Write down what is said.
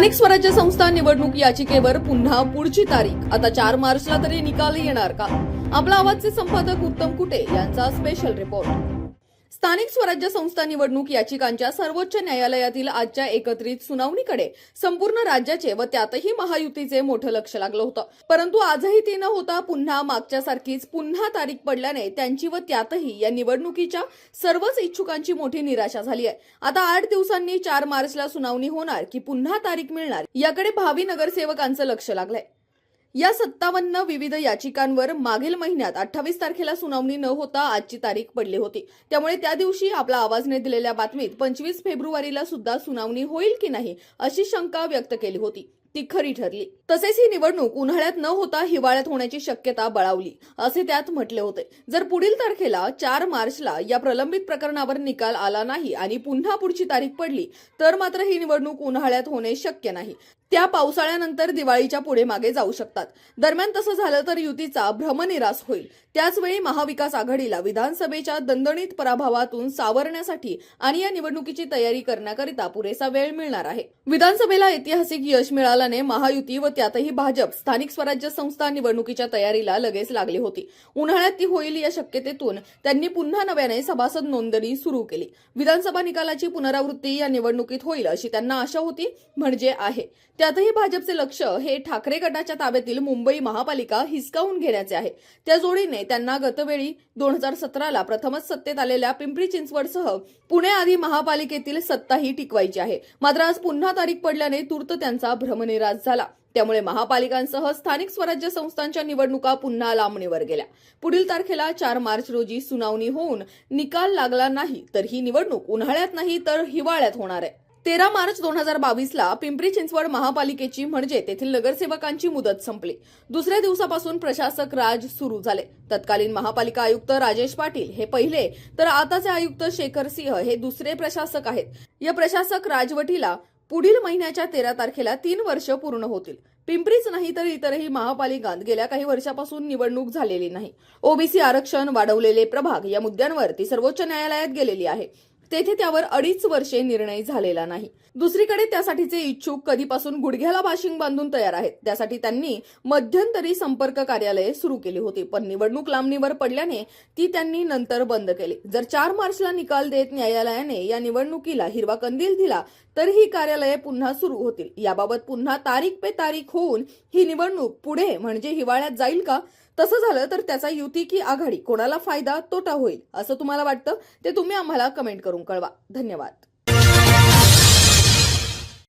स्थानिक स्वराज्य संस्था निवडणूक याचिकेवर पुन्हा पुढची तारीख. आता चार मार्चला तरी निकाल येणार का? आपला आवाजचे संपादक उत्तम कुटे यांचा स्पेशल रिपोर्ट स्थानिक स्वराज्य संस्था निवडणूक याचिकांच्या सर्वोच्च न्यायालयातील आजच्या एकत्रित सुनावणीकडे संपूर्ण राज्याचे व त्यातही महायुतीचे मोठं लक्ष लागलं होतं. परंतु आजही ती न होता पुन्हा मागच्या सारखीच पुन्हा तारीख पडल्याने त्यांची व त्यातही या निवडणुकीच्या सर्वच इच्छुकांची मोठी निराशा झाली आहे. आता आठ दिवसांनी चार मार्चला सुनावणी होणार की पुन्हा तारीख मिळणार याकडे भावी नगरसेवकांचं लक्ष लागलंय. या सत्तावन्न विविध याचिकांवर मागील महिन्यात अठ्ठावीस तारखेला सुनावणी न होता आजची तारीख पडली होती. त्यामुळे त्या दिवशी आपला आवाजने दिलेल्या बातमीत पंचवीस फेब्रुवारीला सुद्धा सुनावणी होईल की नाही अशी शंका व्यक्त केली होती. ती खरी ठरली. तसेच ही निवडणूक उन्हाळ्यात न होता हिवाळ्यात होण्याची शक्यता बळावली असे त्यात म्हटले होते. जर पुढील तारखेला चार मार्चला या प्रलंबित प्रकरणावर निकाल आला नाही आणि पुन्हा पुढची तारीख पडली तर मात्र ही निवडणूक उन्हाळ्यात होणे शक्य नाही. त्या पावसाळ्यानंतर दिवाळीच्या पुढे मागे जाऊ शकतात. दरम्यान तसं झालं तर युतीचा भ्रमनिरास होईल. त्याचवेळी महाविकास आघाडीला विधानसभेच्या दणदणीत पराभवातून सावरण्यासाठी आणि या निवडणुकीची तयारी करण्याकरिता पुरेसा वेळ मिळणार आहे. विधानसभेला ऐतिहासिक यश मिळाल्याने महायुती व त्यातही भाजप स्थानिक स्वराज्य संस्था निवडणुकीच्या तयारीला लगेच लागली होती. उन्हाळ्यात ती होईल या शक्यतेतून त्यांनी पुन्हा नव्याने सभासद नोंदणी सुरू केली. विधानसभा निकालाची पुनरावृत्ती या निवडणुकीत होईल अशी त्यांना आशा होती म्हणजे आहे. त्यातही भाजपचे लक्ष हे ठाकरे गटाच्या ताब्यातील मुंबई महापालिका हिसकावून घेण्याचे आहे. त्या जोडीने त्यांना गतवेळी दोन हजार सतराला प्रथमच सत्तेत आलेल्या पिंपरी चिंचवडसह पुणे आदी महापालिकेतील सत्ताही टिकवायची आहे. मात्र आज पुन्हा तारीख पडल्याने तूर्त त्यांचा भ्रमनिराश झाला. त्यामुळे महापालिकांसह स्थानिक स्वराज्य संस्थांच्या निवडणुका पुन्हा लांबणीवर गेल्या. पुढील तारखेला चार मार्च रोजी सुनावणी होऊन निकाल लागला नाही तर ही निवडणूक उन्हाळ्यात नाही तर हिवाळ्यात होणार आहे. तेरा मार्च दोन हजार बावीसला पिंपरी चिंचवड महापालिकेची म्हणजे तेथील नगरसेवकांची मुदत संपली. दुसऱ्या दिवसापासून प्रशासक राज सुरू झाले. तत्कालीन महापालिका आयुक्त राजेश पाटील हे पहिले तर आताचे आयुक्त शेखर सिंह हे दुसरे प्रशासक आहेत. या प्रशासक राजवटीला पुढील महिन्याच्या तेरा तारखेला तीन वर्ष पूर्ण होतील. पिंपरीच नाही तर इतरही महापालिकांत गेल्या काही वर्षापासून निवडणूक झालेली नाही. ओबीसी आरक्षण वाढवलेले प्रभाग या मुद्द्यांवर ती सर्वोच्च न्यायालयात गेलेली आहे. तेथे त्यावर अडीच वर्षे निर्णय झालेला नाही. दुसरीकडे त्यासाठीचे इच्छुक कधीपासून गुडघ्याला बाशिंग बांधून तयार आहेत. त्यासाठी त्यांनी मध्यंतरी संपर्क कार्यालये सुरू केली होती पण निवडणूक लांबणीवर पडल्याने ती त्यांनी नंतर बंद केली. जर चार मार्चला निकाल देत न्यायालयाने या निवडणुकीला हिरवा कंदील दिला तर ही कार्यालये पुन्हा सुरू होतील. याबाबत पुन्हा तारीख पे तारीख होऊन ही निवडणूक पुढे म्हणजे हिवाळ्यात जाईल का? तसं झालं तर त्याचा युती की आघाडी कोणाला फायदा? तोटा होईल. असं तुम्हाला वाटतं? ते तुम्ही आम्हाला कमेंट करून कळवा. धन्यवाद.